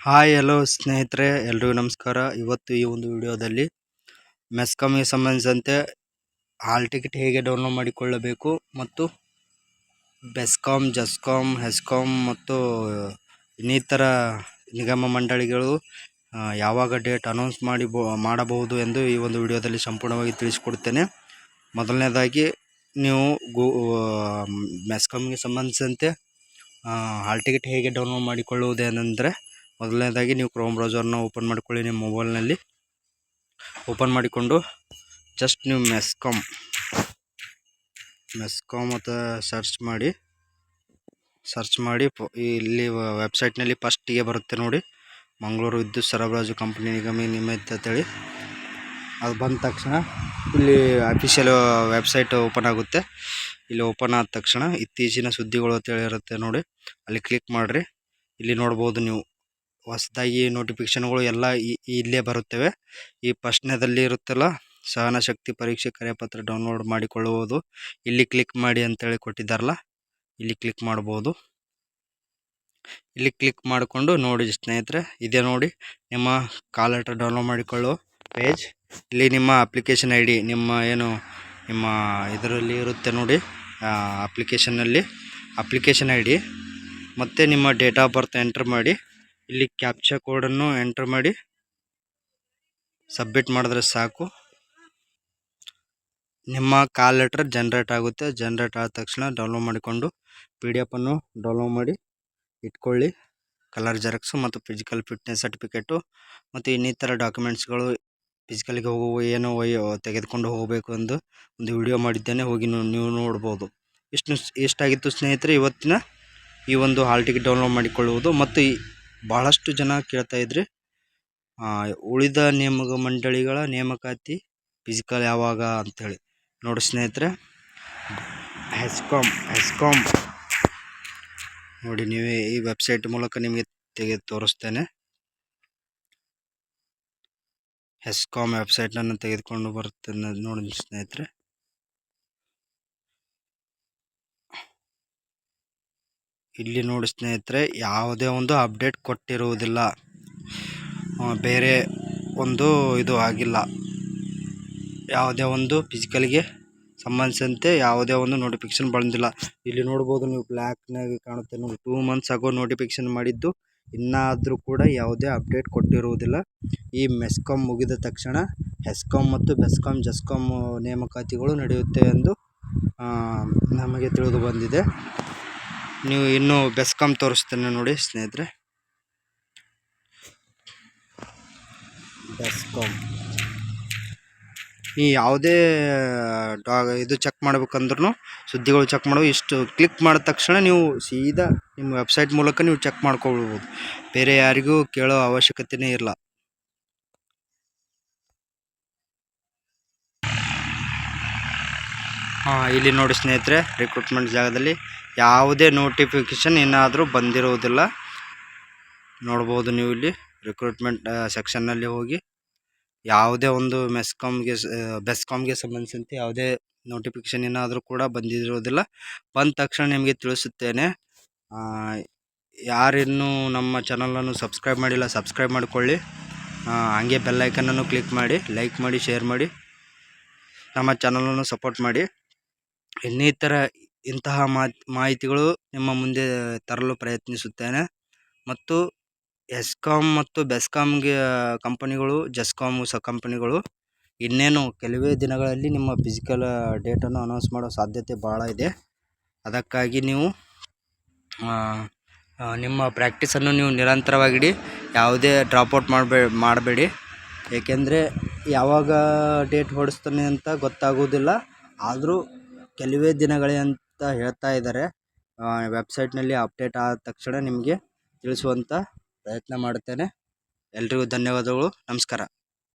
Hi, hello ಸ್ನೇಹಿತರೆ, ಎಲ್ರಿಗೂ ನಮಸ್ಕಾರ. ಇವತ್ತು ಈ ಒಂದು ವಿಡಿಯೋದಲ್ಲಿ ಮೆಸ್ಕಾಮ್ಗೆ ಸಂಬಂಧಿಸಿದಂತೆ ಹಾಲ್ ಟಿಕೆಟ್ ಹೇಗೆ ಡೌನ್ಲೋಡ್ ಮಾಡಿಕೊಳ್ಳಬೇಕು ಮತ್ತು ಬೆಸ್ಕಾಮ್ ಜಸ್ಕಾಮ್ ಹೆಸ್ಕಾಮ್ ಮತ್ತು ಇನ್ನಿತರ ನಿಗಮ ಮಂಡಳಿಗಳು ಯಾವಾಗ ಡೇಟ್ ಅನೌನ್ಸ್ ಮಾಡಿ ಮಾಡಬಹುದು ಎಂದು ಈ ಒಂದು ವಿಡಿಯೋದಲ್ಲಿ ಸಂಪೂರ್ಣವಾಗಿ ತಿಳಿಸಿಕೊಡ್ತೇನೆ ಮೊದಲನೇದಾಗಿ, ನೀವು ಗೂ ಮೆಸ್ಕಾಮ್ಗೆ ಸಂಬಂಧಿಸಿದಂತೆ ಹಾಲ್ ಟಿಕೆಟ್ ಹೇಗೆ ಡೌನ್ಲೋಡ್ ಮಾಡಿಕೊಳ್ಳುವುದೇನೆಂದರೆ ಮೊದಲನೇದಾಗಿ ನೀವು ಕ್ರೋಮ್ ಬ್ರೌಸರ್ನ ಓಪನ್ ಮಾಡಿಕೊಳ್ಳಿ ನಿಮ್ಮ ಮೊಬೈಲ್ನಲ್ಲಿ ಓಪನ್ ಮಾಡಿಕೊಂಡು ಜಸ್ಟ್ ನೀವು ಮೆಸ್ಕಾಮ್ ಮೆಸ್ಕಾಮ್ ಅಂತ ಸರ್ಚ್ ಮಾಡಿ ಸರ್ಚ್ ಮಾಡಿ ಇಲ್ಲಿ ವೆಬ್ಸೈಟ್ನಲ್ಲಿ ಫಸ್ಟಿಗೆ ಬರುತ್ತೆ ನೋಡಿ. ಮಂಗಳೂರು ವಿದ್ಯುತ್ ಸರಬರಾಜು ಕಂಪನಿ ನಿಗಮ ನಿಮಿತ್ತ ಅಂತೇಳಿ ಅದು ಬಂದ ತಕ್ಷಣ ಇಲ್ಲಿ ಅಫಿಷಿಯಲ್ ವೆಬ್ಸೈಟ್ ಓಪನ್ ಆಗುತ್ತೆ. ಇಲ್ಲಿ ಓಪನ್ ಆದ ತಕ್ಷಣ ಇತ್ತೀಚಿನ ಸುದ್ದಿಗಳು ಅಂತೇಳಿ ಇರುತ್ತೆ ನೋಡಿ. ಅಲ್ಲಿ ಕ್ಲಿಕ್ ಮಾಡಿರಿ. ಇಲ್ಲಿ ನೋಡ್ಬೋದು ನೀವು. ಹೊಸದಾಗಿ ನೋಟಿಫಿಕೇಷನ್ಗಳು ಎಲ್ಲ ಇಲ್ಲೇ ಬರುತ್ತವೆ. ಈ ಪ್ರಶ್ನೆದಲ್ಲಿ ಇರುತ್ತಲ್ಲ ಸಹನ ಶಕ್ತಿ ಪರೀಕ್ಷೆ ಕರೆಪತ್ರ ಡೌನ್ಲೋಡ್ ಮಾಡಿಕೊಳ್ಳುವುದು. ಇಲ್ಲಿ ಕ್ಲಿಕ್ ಮಾಡಿ ಅಂತೇಳಿ ಕೊಟ್ಟಿದ್ದಾರಲ್ಲ, ಇಲ್ಲಿ ಕ್ಲಿಕ್ ಮಾಡ್ಬೋದು ಇಲ್ಲಿ ಕ್ಲಿಕ್ ಮಾಡಿಕೊಂಡು ನೋಡಿ ಸ್ನೇಹಿತರೆ, ಇದೆ ನೋಡಿ, ನಿಮ್ಮ ಕಾಲ್ ಲೆಟರ್ ಡೌನ್ಲೋಡ್ ಮಾಡಿಕೊಳ್ಳುವ ಪೇಜ್ ಇಲ್ಲಿ ನಿಮ್ಮ ಅಪ್ಲಿಕೇಶನ್ ಐ ಡಿ ನಿಮ್ಮ ಏನು, ನಿಮ್ಮ ಇದರಲ್ಲಿ ಇರುತ್ತೆ ನೋಡಿ ಅಪ್ಲಿಕೇಶನಲ್ಲಿ ಅಪ್ಲಿಕೇಶನ್ ಐ ಡಿ ಮತ್ತು ನಿಮ್ಮ ಡೇಟ್ ಆಫ್ ಬರ್ತ್ ಎಂಟ್ರ್ ಮಾಡಿ. ಇಲ್ಲಿ ಕ್ಯಾಪ್ಚಾ ಕೋಡನ್ನು ಎಂಟ್ರ್ ಮಾಡಿ ಸಬ್ಮಿಟ್ ಮಾಡಿದ್ರೆ ಸಾಕು. ನಿಮ್ಮ ಕಾಲ್ ಲೆಟ್ರ್ ಜನ್ರೇಟ್ ಆಗುತ್ತೆ. ಜನ್ರೇಟ್ ಆದ ತಕ್ಷಣ ಡೌನ್ಲೋಡ್ ಮಾಡಿಕೊಂಡು ಪಿ ಡಿ ಎಫನ್ನು ಡೌನ್ಲೋಡ್ ಮಾಡಿ ಇಟ್ಕೊಳ್ಳಿ. ಕಲರ್ ಜೆರಾಕ್ಸು ಮತ್ತು ಫಿಸಿಕಲ್ ಫಿಟ್ನೆಸ್ ಸರ್ಟಿಫಿಕೇಟು ಮತ್ತು ಇನ್ನಿತರ ಡಾಕ್ಯುಮೆಂಟ್ಸ್ಗಳು ಫಿಸಿಕಲ್ಗೆ ಹೋಗುವ ಏನೋ ತೆಗೆದುಕೊಂಡು ಹೋಗಬೇಕು ಎಂದು ಒಂದು ವಿಡಿಯೋ ಮಾಡಿದ್ದೇನೆ. ಹೋಗಿ ನೀವು ನೀವು ನೋಡ್ಬೋದು. ಇಷ್ಟು ಎಷ್ಟಾಗಿತ್ತು ಸ್ನೇಹಿತರೆ, ಇವತ್ತಿನ ಈ ಒಂದು ಹಾಲ್ ಟಿಕೆಟ್ ಡೌನ್ಲೋಡ್ ಮಾಡಿಕೊಳ್ಳುವುದು ಮತ್ತು ಈ ಭಾಳಷ್ಟು ಜನ ಕೇಳ್ತಾ ಇದ್ರಿ. ಉಳಿದ ನೇಮಕ ಮಂಡಳಿಗಳ ನೇಮಕಾತಿ ಫಿಸಿಕಲ್ ಯಾವಾಗ ಅಂಥೇಳಿ ನೋಡಿ ಸ್ನೇಹಿತರೆ ಹೆಸ್ಕಾಮ್ ಹೆಸ್ಕಾಮ್ ನೋಡಿ ನೀವೇ ಈ ವೆಬ್ಸೈಟ್ ಮೂಲಕ ನಿಮಗೆ ತೆಗೆದು ತೋರಿಸ್ತೇನೆ. ಹೆಸ್ಕಾಮ್ ವೆಬ್ಸೈಟನ್ನು ತೆಗೆದುಕೊಂಡು ಬರುತ್ತೆ ನೋಡಿ ಸ್ನೇಹಿತರೆ. ಇಲ್ಲಿ ನೋಡಿ ಸ್ನೇಹಿತರೆ, ಯಾವುದೇ ಒಂದು ಅಪ್ಡೇಟ್ ಕೊಟ್ಟಿರುವುದಿಲ್ಲ. ಬೇರೆ ಒಂದು ಇದು ಆಗಿಲ್ಲ. ಯಾವುದೇ ಒಂದು ಫಿಸಿಕಲ್ಗೆ ಸಂಬಂಧಿಸಿದಂತೆ ಯಾವುದೇ ಒಂದು ನೋಟಿಫಿಕೇಶನ್ ಬಂದಿಲ್ಲ. ಇಲ್ಲಿ ನೋಡ್ಬೋದು ನೀವು ಬ್ಲ್ಯಾಕ್ನಾಗ ಕಾಣುತ್ತೆ ನೋಡಿ ಟೂ ಮಂತ್ಸ್ ಆಗೋ ನೋಟಿಫಿಕೇಶನ್ ಮಾಡಿದ್ದು. ಇನ್ನಾದರೂ ಕೂಡ ಯಾವುದೇ ಅಪ್ಡೇಟ್ ಕೊಟ್ಟಿರುವುದಿಲ್ಲ. ಈ ಮೆಸ್ಕಾಮ್ ಮುಗಿದ ತಕ್ಷಣ ಹೆಸ್ಕಾಮ್ ಮತ್ತು ಬೆಸ್ಕಾಮ್ ಜಸ್ಕಾಮ್ ನೇಮಕಾತಿಗಳು ನಡೆಯುತ್ತೆ ಎಂದು ನಮಗೆ ತಿಳಿದು ಬಂದಿದೆ. ನೀವು ಇನ್ನೂ ಬೆಸ್ಕಾಮ್ ತೋರಿಸ್ತೇನೆ ನೋಡಿ ಸ್ನೇಹಿತರೆ. ಬೆಸ್ಕಾಮ್ ಈ ಯಾವುದೇ ಇದು ಚೆಕ್ ಮಾಡ್ಬೇಕಂದ್ರೂ ಸುದ್ದಿಗಳು ಚೆಕ್ ಮಾಡೋ ಇಷ್ಟು ಕ್ಲಿಕ್ ಮಾಡಿದ ತಕ್ಷಣ ನೀವು ಸೀದಾ ನಿಮ್ಮ ವೆಬ್ಸೈಟ್ ಮೂಲಕ ನೀವು ಚೆಕ್ ಮಾಡ್ಕೊಳ್ಬೋದು. ಬೇರೆ ಯಾರಿಗೂ ಕೇಳೋ ಅವಶ್ಯಕತೆಯೇ ಇಲ್ಲ. ಇಲ್ಲಿ ನೋಡಿ ಸ್ನೇಹಿತರೆ ರಿಕ್ರೂಟ್ಮೆಂಟ್ ಜಾಗದಲ್ಲಿ ಯಾವುದೇ ನೋಟಿಫಿಕೇಷನ್ ಏನಾದರೂ ಬಂದಿರುವುದಿಲ್ಲ ನೋಡ್ಬೋದು ನೀವು ಇಲ್ಲಿ ರಿಕ್ರೂಟ್ಮೆಂಟ್ ಸೆಕ್ಷನ್ನಲ್ಲಿ ಹೋಗಿ ಯಾವುದೇ ಒಂದು ಮೆಸ್ಕಾಮ್ಗೆ ಬೆಸ್ಕಾಮ್ಗೆ ಸಂಬಂಧಿಸಿದಂತೆ ಯಾವುದೇ ನೋಟಿಫಿಕೇಶನ್ ಏನಾದರೂ ಕೂಡ ಬಂದಿರುವುದಿಲ್ಲ ಬಂದ ತಕ್ಷಣ ನಿಮಗೆ ತಿಳಿಸುತ್ತೇನೆ. ಯಾರಿನ್ನೂ ನಮ್ಮ ಚಾನಲನ್ನು ಸಬ್ಸ್ಕ್ರೈಬ್ ಮಾಡಿಲ್ಲ ಸಬ್ಸ್ಕ್ರೈಬ್ ಮಾಡಿಕೊಳ್ಳಿ. ಹಂಗೆ ಬೆಲ್ಲೈಕನನ್ನು ಕ್ಲಿಕ್ ಮಾಡಿ ಲೈಕ್ ಮಾಡಿ ಶೇರ್ ಮಾಡಿ. ನಮ್ಮ ಚಾನಲನ್ನು ಸಪೋರ್ಟ್ ಮಾಡಿ. ಇನ್ನಿತರ ಇಂತಹ ಮಾಹಿತಿಗಳು ನಿಮ್ಮ ಮುಂದೆ ತರಲು ಪ್ರಯತ್ನಿಸುತ್ತೇನೆ. ಮತ್ತು ಎಸ್ಕಾಮ್ ಮತ್ತು ಬೆಸ್ಕಾಮ್ಗೆ ಕಂಪನಿಗಳು ಜಸ್ಕಾಮ್ ಸಹ ಕಂಪನಿಗಳು ಇನ್ನೇನು ಕೆಲವೇ ದಿನಗಳಲ್ಲಿ ನಿಮ್ಮ ಫಿಸಿಕಲ್ ಡೇಟನ್ನು ಅನೌನ್ಸ್ ಮಾಡೋ ಸಾಧ್ಯತೆ ಭಾಳ ಇದೆ. ಅದಕ್ಕಾಗಿ ನೀವು ನಿಮ್ಮ ಪ್ರ್ಯಾಕ್ಟೀಸನ್ನು ನೀವು ನಿರಂತರವಾಗಿಡಿ, ಯಾವುದೇ ಡ್ರಾಪೌಟ್ ಮಾಡಬೇ, ಮಾಡಬೇಡಿ. ಏಕೆಂದರೆ ಯಾವಾಗ ಡೇಟ್ ಹೊಡೆಸ್ತಾನೆ ಅಂತ ಗೊತ್ತಾಗೋದಿಲ್ಲ ಆದರೂ ಕೆಲವೇ ದಿನಗಳೇ ಅಂತ ಹೇಳ್ತಾ ಇದ್ದಾರೆ. ವೆಬ್ಸೈಟ್ನಲ್ಲಿ ಅಪ್ಡೇಟ್ ಆದ ತಕ್ಷಣ ನಿಮಗೆ ತಿಳಿಸುವಂಥ ಪ್ರಯತ್ನ ಮಾಡುತ್ತೇನೆ. ಎಲ್ಲರಿಗೂ ಧನ್ಯವಾದಗಳು. ನಮಸ್ಕಾರ.